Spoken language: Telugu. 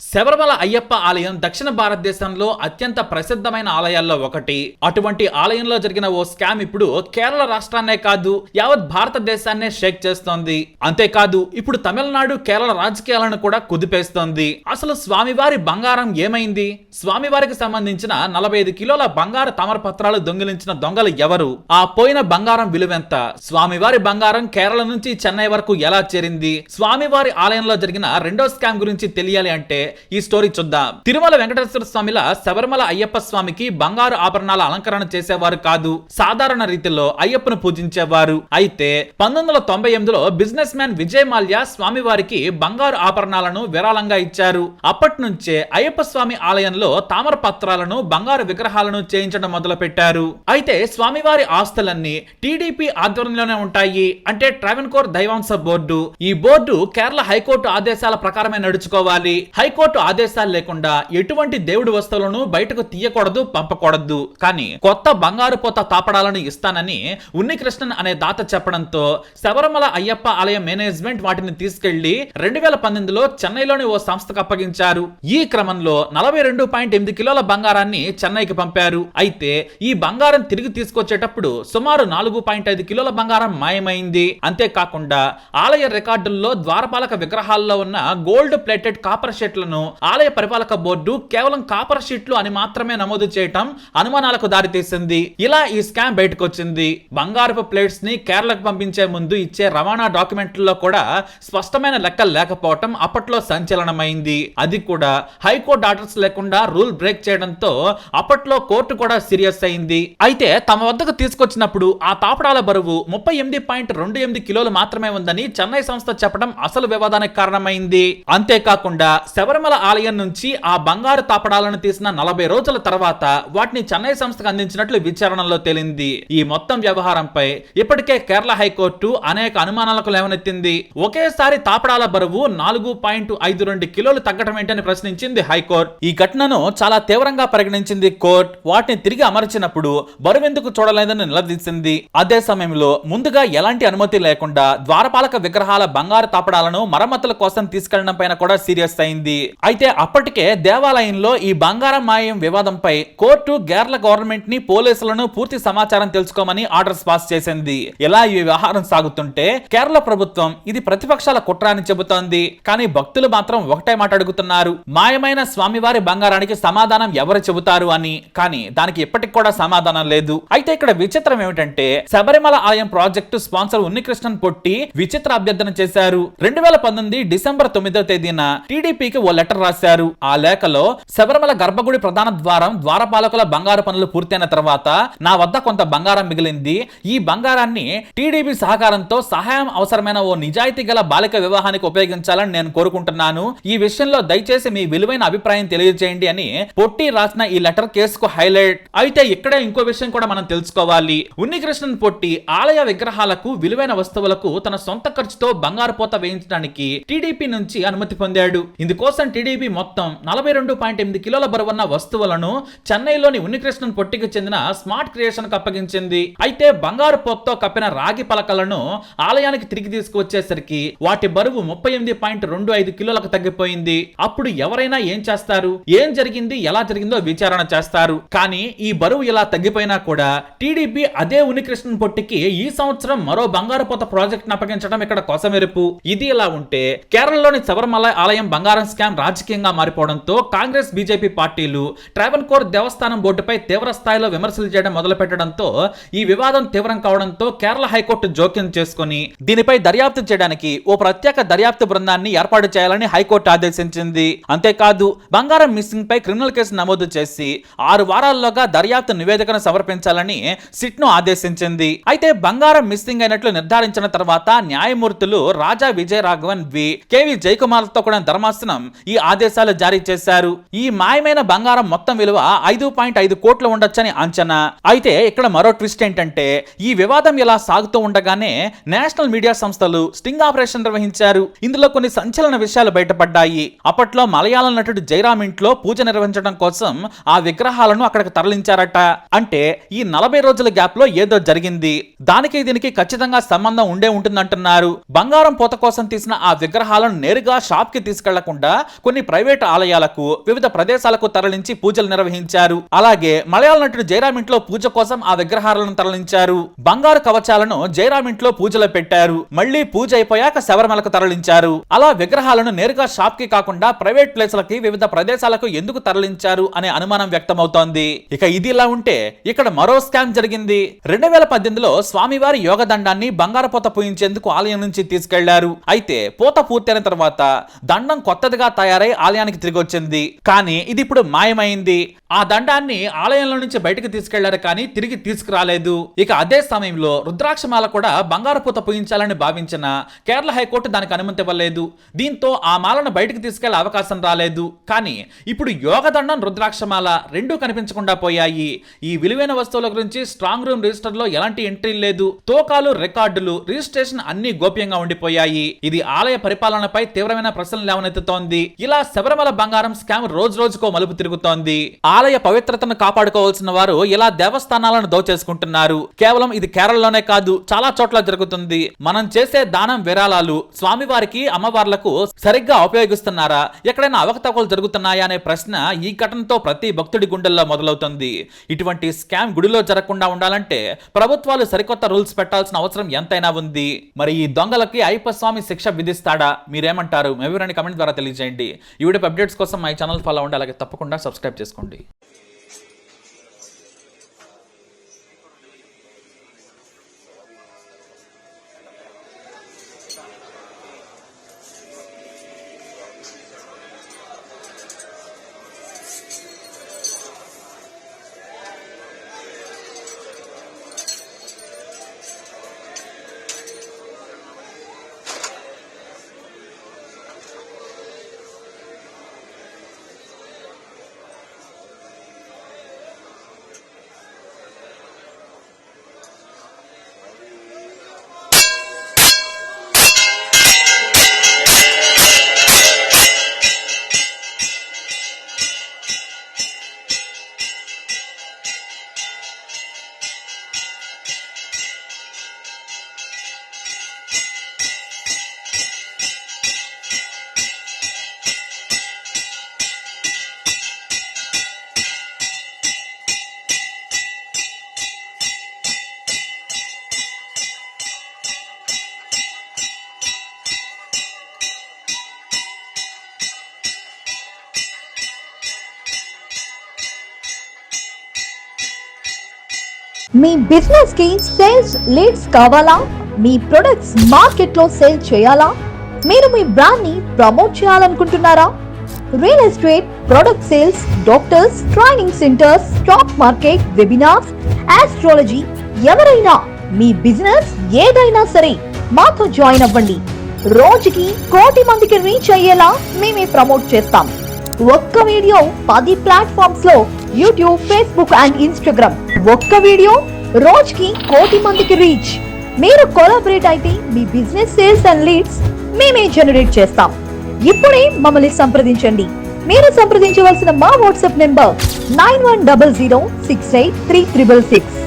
శబరిమల అయ్యప్ప ఆలయం దక్షిణ భారతదేశంలో అత్యంత ప్రసిద్ధమైన ఆలయాల్లో ఒకటి. అటువంటి ఆలయంలో జరిగిన ఓ స్కామ్ ఇప్పుడు కేరళ రాష్ట్రాన్నే కాదు యావత్ భారతదేశాన్నే షేక్ చేస్తోంది. అంతేకాదు ఇప్పుడు తమిళనాడు కేరళ రాజకీయాలను కూడా కుదిపేస్తోంది. అసలు స్వామివారి బంగారం ఏమైంది? స్వామివారికి సంబంధించిన నలభై ఐదు కిలోల బంగారు తమరపత్రాలు దొంగిలించిన దొంగలు ఎవరు? ఆ పోయిన బంగారం విలువెంత స్వామివారి బంగారం కేరళ నుంచి చెన్నై వరకు ఎలా చేరింది? స్వామివారి ఆలయంలో జరిగిన రెండో స్కామ్ గురించి తెలియాలి అంటే ఈ స్టోరీ చూద్దాం. తిరుమల వెంకటేశ్వర స్వామిల శబరిమల అయ్యప్ప స్వామికి బంగారు ఆభరణాల అలంకరణ చేసేవారు కాదు. సాధారణ రీతిలో అయ్యప్పను పూజించేవారు. అయితే పంతొమ్మిది వందల తొంభై ఎనిమిదిలో బిజినెస్ మ్యాన్ విజయ్ మాల్యా స్వామి వారికి బంగారు ఆభరణాలను విరాళంగా ఇచ్చారు. అప్పటి నుంచే అయ్యప్ప స్వామి ఆలయంలో తామర పత్రాలను బంగారు విగ్రహాలను చేయించడం మొదలు పెట్టారు అయితే స్వామివారి ఆస్తులన్నీ టీడీపీ ఆధ్వర్యంలోనే ఉంటాయి. అంటే ట్రావెన్కోర్ దైవాంశ బోర్డు. ఈ బోర్డు కేరళ హైకోర్టు ఆదేశాల ప్రకారమే నడుచుకోవాలి. హైకోర్టు ఆదేశాలు లేకుండా ఎటువంటి దేవుడి వస్తువులను బయటకు తీయకూడదు పంపకూడదు. కానీ కొత్త బంగారు పోత తాపడాలను ఇస్తానని ఉన్నికృష్ణన్ అనే దాత చెప్పడంతో శబరిమల అయ్యప్ప ఆలయ మేనేజ్మెంట్ వాటిని తీసుకెళ్ళి రెండు వేల పంతొమ్మిదిలో చెన్నైలోని ఓ సంస్థకు అప్పగించారు. ఈ క్రమంలో నలభై రెండు పాయింట్ ఎనిమిది కిలోల బంగారాన్ని చెన్నైకి పంపారు. అయితే ఈ బంగారం తిరిగి తీసుకొచ్చేటప్పుడు సుమారు నాలుగు పాయింట్ ఐదు కిలోల బంగారం మాయమైంది. అంతేకాకుండా ఆలయ రికార్డుల్లో ద్వారపాలక విగ్రహాల్లో ఉన్న గోల్డ్ ప్లేటెడ్ కాపర్ షెట్లను ఆలయ పరిపాలక బోర్డు కేవలం కాపర్ షీట్లు అని మాత్రమే నమోదు చేయటం అనుమానాలకు దారితీసింది. ఇలా ఈ స్కామ్ బయటకొచ్చింది. బంగారపు ప్లేట్స్ని కేరళకు పంపించే ముందు ఇచ్చే రవాణా డాక్యుమెంట్లలో కూడా స్పష్టమైన లెక్కలు లేకపోవటం అప్పట్లో సంచలనమైంది. అది కూడా హైకోర్టు ఆర్డర్స్ లేకుండా రూల్ బ్రేక్ చేయడంతో అప్పట్లో కోర్టు కూడా సీరియస్ అయింది. అయితే తమ వద్దకు తీసుకొచ్చినప్పుడు ఆ తాపడాల బరువు ముప్పై ఎనిమిది పాయింట్ రెండు ఎనిమిది కిలోలు మాత్రమే ఉందని చెన్నై సంస్థ చెప్పడం అసలు వివాదానికి కారణమైంది. అంతేకాకుండా శబరిమల ఆలయం నుంచి ఆ బంగారు తాపడాలను తీసిన నలభై రోజుల తర్వాత వాటిని చెన్నై సంస్థకు అందించినట్లు విచారణలో తేలింది. ఈ మొత్తం వ్యవహారంపై ఇప్పటికే కేరళ హైకోర్టు అనేక అనుమానాలకు లేవనెత్తింది. ఒకేసారి తాపడాల బరువు నాలుగు పాయింట్ ఐదు రెండు కిలోలు తగ్గటం ఏంటని ప్రశ్నించింది హైకోర్టు. ఈ ఘటనను చాలా తీవ్రంగా పరిగణించింది కోర్టు. వాటిని తిరిగి అమర్చినప్పుడు బరువెందుకు చూడలేదని నిలదీసింది. అదే సమయంలో ముందుగా ఎలాంటి అనుమతి లేకుండా ద్వారపాలక విగ్రహాల బంగారు తాపడాలను మరమ్మతుల కోసం తీసుకెళ్ళడం పైన కూడా సీరియస్ అయింది. అయితే అప్పటికే దేవాలయంలో ఈ బంగారం మాయం వివాదంపై కోర్టు కేరళ గవర్నమెంట్ని పోలీసులను పూర్తి సమాచారం తెలుసుకోమని ఆర్డర్స్ పాస్ చేసింది. ఇలా ఈ వ్యవహారం సాగుతుంటే కేరళ ప్రభుత్వం ఇది ప్రతిపక్షాల కుట్ర అని చెబుతోంది. కానీ భక్తులు మాత్రం ఒకటే మాట అడుగుతున్నారు. మాయమైన స్వామివారి బంగారానికి సమాధానం ఎవరు చెబుతారు అని. కానీ దానికి ఇప్పటికి కూడా సమాధానం లేదు. అయితే ఇక్కడ విచిత్రం ఏమిటంటే శబరిమల ఆలయం ప్రాజెక్టు స్పాన్సర్ ఉన్నికృష్ణన్ పొట్టి విచిత్ర అభ్యర్థన చేశారు. రెండు వేల పంతొమ్మిది డిసెంబర్ తొమ్మిదో తేదీన టీడీపీకి ఓ లెటర్ రాశారు. ఆ లేఖలో శబరిమల గర్భగుడి ప్రధాన ద్వారం ద్వారపాలకుల బంగారు పనులు పూర్తయిన తర్వాత నా వద్ద కొంత బంగారం మిగిలింది. ఈ బంగారాన్ని టీడీపీ సహకారంతో సహాయం అవసరమైన ఓ నిజాయితీ గల బాలిక వివాహానికి ఉపయోగించాలని నేను కోరుకుంటున్నాను. ఈ విషయంలో దయచేసి మీ విలువైన అభిప్రాయం తెలియజేయండి అని పొట్టి రాసిన ఈ లెటర్ కేసుకు హైలైట్. అయితే ఇక్కడే ఇంకో విషయం కూడా మనం తెలుసుకోవాలి. ఉన్నికృష్ణన్ పొట్టి ఆలయ విగ్రహాలకు విలువైన వస్తువులకు తన సొంత ఖర్చుతో బంగారు పోత వేయించడానికి టీడీపీ నుంచి అనుమతి పొందాడు. ఇందుకోసం టీడీపీ మొత్తం నలభై రెండు పాయింట్ ఎనిమిది కిలోల బరువున్న వస్తువులను చెన్నైలోని ఉన్నికృష్ణన్ పొట్టికి చెందిన స్మార్ట్ క్రియేషన్కు అప్పగించింది. అయితే బంగారు పొత్తో కప్పిన రాగి పలకలను ఆలయానికి తిరిగి తీసుకువచ్చేసరికి వాటి బరువు ముప్పై ఎనిమిది పాయింట్ రెండు ఐదు కిలోలకు తగ్గిపోయింది. అప్పుడు ఎవరైనా ఏం చేస్తారు? ఏం జరిగింది? ఎలా జరిగిందో విచారణ చేస్తారు. కానీ ఈ బరువు ఇలా తగ్గిపోయినా కూడా టీడీపీ అదే ఉనికృష్ణన్ పొట్టికి ఈ సంవత్సరం మరో బంగారు పొత్త ప్రాజెక్ట్ అప్పగించడం ఇక్కడ కొసమెరుపు. ఇది ఇలా ఉంటే కేరళలోని శబరిమల ఆలయం బంగారం స్కామ్ రాజకీయంగా మారిపోవడంతో కాంగ్రెస్ బీజేపీ పార్టీలు ట్రావెన్కోర్ దేవస్థానం బోర్డుపై తీవ్ర స్థాయిలో విమర్శలు చేయడం మొదలు పెట్టడంతో ఈ వివాదం తీవ్రం కావడంతో కేరళ హైకోర్టు జోక్యం చేసుకుని దీనిపై దర్యాప్తు చేయడానికి ఓ ప్రత్యేక దర్యాప్తు బృందాన్ని ఏర్పాటు చేయాలని హైకోర్టు ఆదేశించింది. అంతేకాదు బంగారం మిస్సింగ్ పై క్రిమినల్ కేసు నమోదు చేసి ఆరు వారాల్లోగా దర్యాప్తు నివేదికను సమర్పించాలని సిట్ను ఆదేశించింది. అయితే బంగారం మిస్సింగ్ అయినట్లు నిర్ధారించిన తర్వాత న్యాయమూర్తులు రాజా విజయ రాఘవన్ వి. కేవి జయకుమార్తో కూడా ధర్మాసనం ఈ ఆదేశాలు జారీ చేశారు. ఈ మాయమైన బంగారం మొత్తం విలువ ఐదు పాయింట్ ఐదు కోట్లు ఉండొచ్చని అంచనా. అయితే ఇక్కడ మరో ట్విస్ట్ ఏంటంటే ఈ వివాదం ఇలా సాగుతూ ఉండగానే నేషనల్ మీడియా సంస్థలు స్టింగ్ ఆపరేషన్ నిర్వహించారు. ఇందులో కొన్ని సంచలన విషయాలు బయటపడ్డాయి. అప్పట్లో మలయాళం నటుడు జైరామ్ ఇంట్లో పూజ నిర్వహించడం కోసం ఆ విగ్రహాలను అక్కడికి తరలించారట. అంటే ఈ నలభై రోజుల గ్యాప్లో ఏదో జరిగింది. దానికి దీనికి ఖచ్చితంగా సంబంధం ఉండే ఉంటుందంటున్నారు. బంగారం పోత కోసం తీసిన ఆ విగ్రహాలను నేరుగా షాప్కి తీసుకెళ్ళకుండా కొన్ని ప్రైవేట్ ఆలయాలకు వివిధ ప్రదేశాలకు తరలించి పూజలు నిర్వహించారు. అలాగే మలయాళ నటుడు జయరామ్ ఇంట్లో పూజ కోసం ఆ విగ్రహాలను తరలించారు. బంగారు కవచాలను జయరామ్ ఇంట్లో పూజలో పెట్టారు. మళ్ళీ పూజ అయిపోయాక శబరిమలకు తరలించారు. అలా విగ్రహాలను నేరుగా షాప్కి కాకుండా ప్రైవేట్ ప్లేస్లకి వివిధ ప్రదేశాలకు ఎందుకు తరలించారు అనే అనుమానం వ్యక్తమవుతోంది. ఇక ఇది ఇలా ఉంటే ఇక్కడ మరో స్కామ్ జరిగింది. రెండు వేల పద్దెనిమిదిలో స్వామివారి యోగ దండాన్ని బంగారు పూత పూయించేందుకు ఆలయం నుంచి తీసుకెళ్ళారు. అయితే పూత పూర్తయిన తర్వాత దండం కొత్తదిగా తయారై ఆలయానికి తిరిగి వచ్చింది. కానీ ఇది ఇప్పుడు మాయమైంది. ఆ దండాన్ని ఆలయంలో నుంచి బయటకు తీసుకెళ్ళారు కానీ తిరిగి తీసుకురాలేదు. ఇక అదే సమయంలో రుద్రాక్షమాల కూడా బంగారు పూత పూయించాలని భావించిన కేరళ హైకోర్టు దానికి అనుమతి ఇవ్వలేదు. దీంతో ఆ మాలను బయటకు తీసుకెళ్ళే అవకాశం రాలేదు. కానీ ఇప్పుడు యోగదండం రుద్రాక్షమాల రెండూ కనిపించకుండా పోయాయి. ఈ విలువైన వస్తువుల గురించి స్ట్రాంగ్ రూమ్ రిజిస్టర్లో ఎలాంటి ఎంట్రీ లేదు. తోకాలు రికార్డులు రిజిస్ట్రేషన్ అన్ని గోప్యంగా ఉండిపోయాయి. ఇది ఆలయ పరిపాలనపై తీవ్రమైన ప్రశ్నలు లేవనెత్తుతోంది. ఇలా శబరిమల బంగారం స్కామ్ రోజు రోజుకో మలుపు తిరుగుతోంది. ఆలయ పవిత్రతను కాపాడుకోవాల్సిన వారు ఇలా దేవస్థానాలను దోచేసుకుంటున్నారు. కేవలం ఇది కేరళలోనే కాదు చాలా చోట్ల జరుగుతుంది. మనం చేసే దానం విరాళాలు స్వామివారికి అమ్మవార్లకు సరిగ్గా ఉపయోగిస్తున్నారా? ఎక్కడైనా అవకతవకలు జరుగుతున్నాయా అనే ప్రశ్న ఈ ఘటనతో ప్రతి భక్తుడి గుండెల్లో మొదలవుతుంది. ఇటువంటి స్కామ్ గుడిలో జరగకుండా ఉండాలంటే ప్రభుత్వాలు సరికొత్త రూల్స్ పెట్టాల్సిన అవసరం ఎంతైనా ఉంది. మరి ఈ దొంగలకి అయ్యప్ప స్వామి శిక్ష విధిస్తాడా? మీరేమంటారు? మీ కమెంట్ ద్వారా తెలియజేయండి. ఈ వీడియో అప్డేట్స్ కోసం మా ఛానల్ ఫాలో అవ్వండి అలాగే తప్పకుండా సబ్స్క్రైబ్ చేసుకోండి. మీ బిజినెస్కి సేల్స్ లీడ్స్ కావాలా? మీ ప్రొడక్ట్స్ మార్కెట్లో సేల్ చేయాలా? మీరు మీ బ్రాండ్ని ప్రమోట్ చేయాలనుకుంటున్నారా? Real estate product sales doctors training centres stock market webinars astrology ఎవరైనా మీ బిజినెస్ ఏదైనా సరే మాతో జాయిన్ అవ్వండి. రోజుకి కోటి మందికి రీచ్ అయ్యేలా మేమే ప్రమోట్ చేస్తాం. ఒక్క వీడియో పది ప్లాట్ఫామ్స్లో యూట్యూబ్ ఫేస్బుక్ అండ్ ఇన్స్టాగ్రామ్ ఒక్క వీడియో రోజుకి కోటి మందికి రీచ్ మీరు కొలాబరేట్ అయితే మీ బిజినెస్ సేల్స్ అండ్ లీడ్స్ మేమే జనరేట్ చేస్తాం. ఇప్పుడే మమ్మల్ని సంప్రదించండి. మీరు సంప్రదించవలసిన మా WhatsApp number nine one double zero six eight three triple six